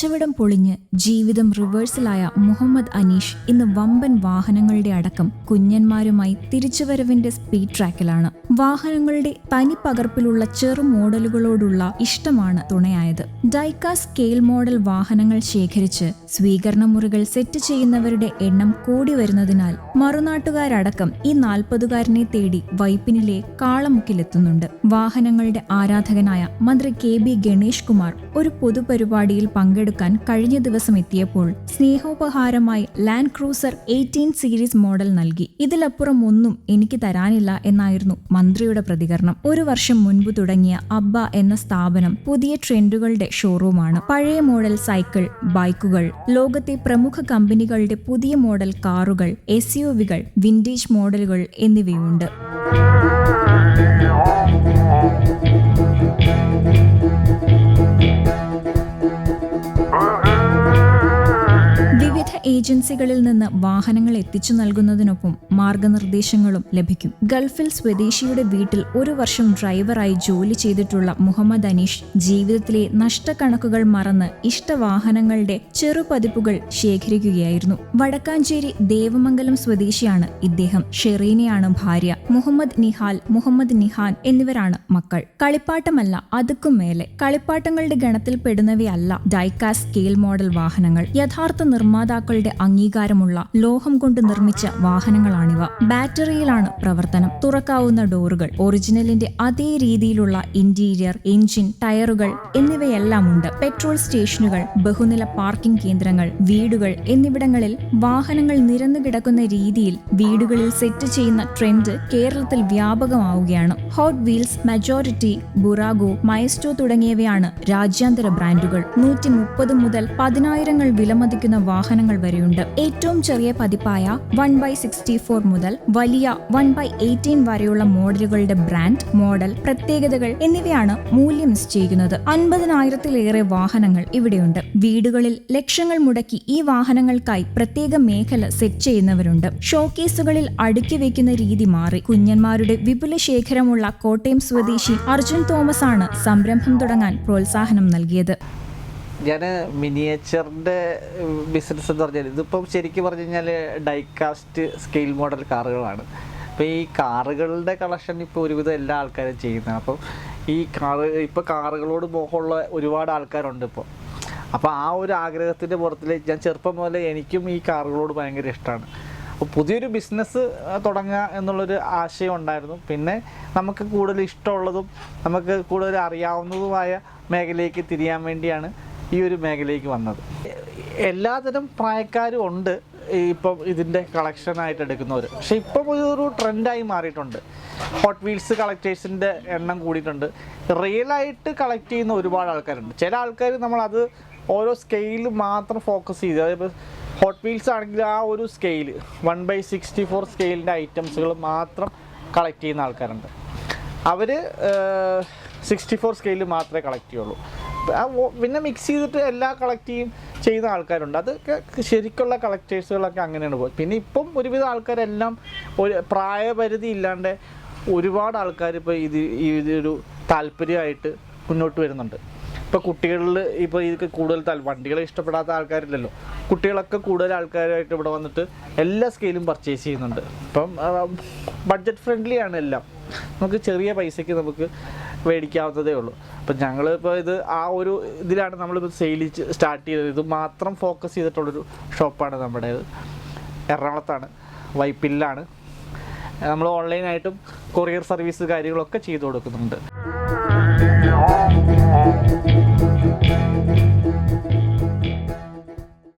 കച്ചവടം പൊളിഞ്ഞ് ജീവിതം റിവേഴ്സലായ മുഹമ്മദ് അനീഷ് ഇന്ന് വമ്പൻ വാഹനങ്ങളുടെ അടക്കം കുഞ്ഞന്മാരുമായി തിരിച്ചുവരവിന്റെ സ്പീഡ് ട്രാക്കിലാണ്. വാഹനങ്ങളുടെ തനി പകർപ്പിലുള്ള ചെറു മോഡലുകളോടുള്ള ഇഷ്ടമാണ് തുണയായത്. ഡൈക്ക സ്കെയിൽ മോഡൽ വാഹനങ്ങൾ ശേഖരിച്ച് സ്വീകരണ മുറികൾ സെറ്റ് ചെയ്യുന്നവരുടെ എണ്ണം കൂടി വരുന്നതിനാൽ മറുനാട്ടുകാരടക്കം ഈ നാൽപ്പതുകാരനെ തേടി വൈപ്പിനിലെ കാളമുക്കിലെത്തുന്നുണ്ട്. വാഹനങ്ങളുടെ ആരാധകനായ മന്ത്രി കെ ബി ഗണേഷ് കുമാർ ഒരു പൊതുപരിപാടിയിൽ പങ്കെടുക്കാൻ കഴിഞ്ഞ ദിവസം എത്തിയപ്പോൾ സ്നേഹോപഹാരമായി land cruiser eighteen series model നൽകി. ഇതിലപ്പുറം ഒന്നും എനിക്ക് തരാനില്ല എന്നായിരുന്നു മന്ത്രിയുടെ പ്രതികരണം. ഒരു വർഷം മുൻപ് തുടങ്ങിയ അബ്ബ എന്ന സ്ഥാപനം പുതിയ ട്രെൻഡുകളുടെ ഷോറൂമാണ് പഴയ മോഡൽ സൈക്കിൾ ബൈക്കുകൾ ലോകത്തെ പ്രമുഖ കമ്പനികളുടെ പുതിയ മോഡൽ കാറുകൾ എസ് യു വികൾ വിന്റേജ് മോഡലുകൾ എന്നിവയുണ്ട്. ഏജൻസികളിൽ നിന്ന് വാഹനങ്ങൾ എത്തിച്ചു നൽകുന്നതിനൊപ്പം മാർഗനിർദ്ദേശങ്ങളും ലഭിക്കും. ഗൾഫിൽ സ്വദേശിയുടെ വീട്ടിൽ ഒരു വർഷം ഡ്രൈവറായി ജോലി ചെയ്തിട്ടുള്ള മുഹമ്മദ് അനീഷ് ജീവിതത്തിലെ നഷ്ടക്കണക്കുകൾ മറന്ന് ഇഷ്ടവാഹനങ്ങളുടെ ചെറുപതിപ്പുകൾ ശേഖരിക്കുകയായിരുന്നു. വടക്കാഞ്ചേരി ദേവമംഗലം സ്വദേശിയാണ് ഇദ്ദേഹം. ഷെറീനയാണ് ഭാര്യ. മുഹമ്മദ് നിഹാൽ മുഹമ്മദ് നിഹാൻ എന്നിവരാണ് മക്കൾ. കളിപ്പാട്ടമല്ല അതുക്കും മേലെ. കളിപ്പാട്ടങ്ങളുടെ ഗണത്തിൽ പെടുന്നവയല്ല ഡൈക്കാസ് സ്കെയിൽ മോഡൽ വാഹനങ്ങൾ. യഥാർത്ഥ നിർമ്മാതാക്കളുടെ അംഗീകാരമുള്ള ലോഹം കൊണ്ട് നിർമ്മിച്ച വാഹനങ്ങളാണിവ. ബാറ്ററിയിലാണ് പ്രവർത്തനം. തുറക്കാവുന്ന ഡോറുകൾ ഒറിജിനലിന്റെ അതേ രീതിയിലുള്ള ഇന്റീരിയർ എഞ്ചിൻ ടയറുകൾ എന്നിവയെല്ലാം ഉണ്ട് പെട്രോൾ സ്റ്റേഷനുകൾ ബഹുനില പാർക്കിംഗ് കേന്ദ്രങ്ങൾ വീടുകൾ എന്നിവിടങ്ങളിൽ വാഹനങ്ങൾ നിരന്നു കിടക്കുന്ന രീതിയിൽ വീടുകളിൽ സെറ്റ് ചെയ്യുന്ന ട്രെൻഡ് കേരളത്തിൽ വ്യാപകമാവുകയാണ്. Hot wheels Majorette Burago Maisto തുടങ്ങിയവയാണ് രാജ്യാന്തര ബ്രാൻഡുകൾ. നൂറ്റി മുപ്പത് മുതൽ പതിനായിരങ്ങൾ വിലമതിക്കുന്ന വാഹനങ്ങൾ വരെയുണ്ട്. ഏറ്റവും ചെറിയ പതിപ്പായ വൺ ബൈ സിക്സ്റ്റി ഫോർ മുതൽ വലിയ വൺ ബൈ എയ്റ്റീൻ വരെയുള്ള മോഡലുകളുടെ ബ്രാൻഡ് മോഡൽ പ്രത്യേകതകൾ എന്നിവയാണ് മൂല്യം നിശ്ചയിക്കുന്നത് അൻപതിനായിരത്തിലേറെ വാഹനങ്ങൾ ഇവിടെയുണ്ട്. വീടുകളിൽ ലക്ഷങ്ങൾ മുടക്കി ഈ വാഹനങ്ങൾക്കായി പ്രത്യേക മേഖല സെറ്റ് ചെയ്യുന്നവരുണ്ട്. ഷോക്കേസുകളിൽ അടുക്കി വെക്കുന്ന രീതി മാറി. കുഞ്ഞന്മാരുടെ വിപുല ശേഖരമുള്ള കോട്ടയം സ്വദേശി അർജുൻ തോമസ് ആണ് സംരംഭം തുടങ്ങാൻ പ്രോത്സാഹനം നൽകിയത്. ഞാൻ മിനിയേച്ചറിന്റെ ബിസിനസ് എന്ന് പറഞ്ഞാൽ ഇതിപ്പം ശരിക്കും പറഞ്ഞു കഴിഞ്ഞാൽ ഡൈകാസ്റ്റ് സ്കെയിൽ മോഡൽ കാറുകളാണ്. അപ്പോൾ ഈ കാറുകളുടെ കളക്ഷൻ ഇപ്പോൾ ഒരുവിധം എല്ലാ ആൾക്കാരും ചെയ്യുന്നതാണ്. അപ്പം ഈ കാറ് ഇപ്പോൾ കാറുകളോട് മോഹമുള്ള ഒരുപാട് ആൾക്കാരുണ്ട് ഇപ്പോൾ അപ്പോൾ ആ ഒരു ആഗ്രഹത്തിന്റെ പുറത്തിൽ ഞാൻ ചെറുപ്പം മുതലേ എനിക്കും ഈ കാറുകളോട് ഭയങ്കര ഇഷ്ടമാണ് അപ്പോൾ പുതിയൊരു ബിസിനസ് തുടങ്ങുക എന്നുള്ളൊരു ആശയം ഉണ്ടായിരുന്നു. പിന്നെ നമുക്ക് കൂടുതൽ ഇഷ്ടമുള്ളതും നമുക്ക് കൂടുതൽ അറിയാവുന്നതുമായ മേഖലയിലേക്ക് തിരിയാൻ വേണ്ടിയാണ് ഈ ഒരു മേഖലയിലേക്ക് വന്നത്. എല്ലാതരം പ്രായക്കാരും ഉണ്ട് ഇപ്പം ഇതിന്റെ കളക്ഷനായിട്ട് എടുക്കുന്നവർ പക്ഷെ ഇപ്പം ഒരു ട്രെൻഡായി മാറിയിട്ടുണ്ട്. ഹോട്ട് വീൽസ് കളക്ടേഴ്സിന്റെ എണ്ണം കൂടിയിട്ടുണ്ട്. റിയലായിട്ട് കളക്ട് ചെയ്യുന്ന ഒരുപാട് ആൾക്കാരുണ്ട്. ചില ആൾക്കാർ നമ്മളത് ഓരോ സ്കെയിൽ മാത്രം ഫോക്കസ് ചെയ്ത്. അതായത് ഹോട്ട് വീൽസ് ആണെങ്കിൽ ആ ഒരു scale one by sixty four സ്കെയിലിന്റെ ഐറ്റംസുകൾ മാത്രം കളക്ട് ചെയ്യുന്ന ആൾക്കാരുണ്ട്. അവർ സിക്സ്റ്റി ഫോർ സ്കെയിൽ മാത്രമേ കളക്ട് ചെയ്യുള്ളൂ. പിന്നെ മിക്സ് ചെയ്തിട്ട് എല്ലാ കളക്ട് ചെയ്യും ചെയ്യുന്ന ആൾക്കാരുണ്ട്. അതൊക്കെ ശരിക്കുള്ള കളക്ടേഴ്സുകളൊക്കെ അങ്ങനെയാണ് പോകുന്നത് പിന്നെ ഇപ്പം ഒരുവിധം ആൾക്കാരെല്ലാം ഒരു പ്രായപരിധി ഇല്ലാണ്ട് ഒരുപാട് ആൾക്കാർ ഇപ്പോൾ ഇത് ഈ ഇതൊരു താല്പര്യമായിട്ട് മുന്നോട്ട് വരുന്നുണ്ട്. ഇപ്പോൾ കുട്ടികളിൽ ഇപ്പോൾ ഇതൊക്കെ കൂടുതൽ താൽ വണ്ടികളെ ഇഷ്ടപ്പെടാത്ത ആൾക്കാരില്ലല്ലോ. കുട്ടികളൊക്കെ കൂടുതൽ ആൾക്കാരായിട്ട് ഇവിടെ വന്നിട്ട് എല്ലാ സ്കെയിലും പർച്ചേസ് ചെയ്യുന്നുണ്ട്. ഇപ്പം ബഡ്ജറ്റ് ഫ്രണ്ട്ലി ആണ് എല്ലാം. നമുക്ക് ചെറിയ പൈസയ്ക്ക് നമുക്ക് മേടിക്കാവുന്നതേ ഉള്ളൂ. അപ്പം ഞങ്ങളിപ്പോൾ ഇത് ആ ഒരു ഇതിലാണ് നമ്മളിപ്പോൾ സെയിൽ സ്റ്റാർട്ട് ചെയ്തത്. ഇത് മാത്രം ഫോക്കസ് ചെയ്തിട്ടുള്ളൊരു ഷോപ്പാണ് നമ്മുടേത്. എറണാകുളത്താണ്. വൈപ്പില്ലാണ്. നമ്മൾ ഓൺലൈനായിട്ടും കൊറിയർ സർവീസ് കാര്യങ്ങളൊക്കെ ചെയ്തു കൊടുക്കുന്നുണ്ട്.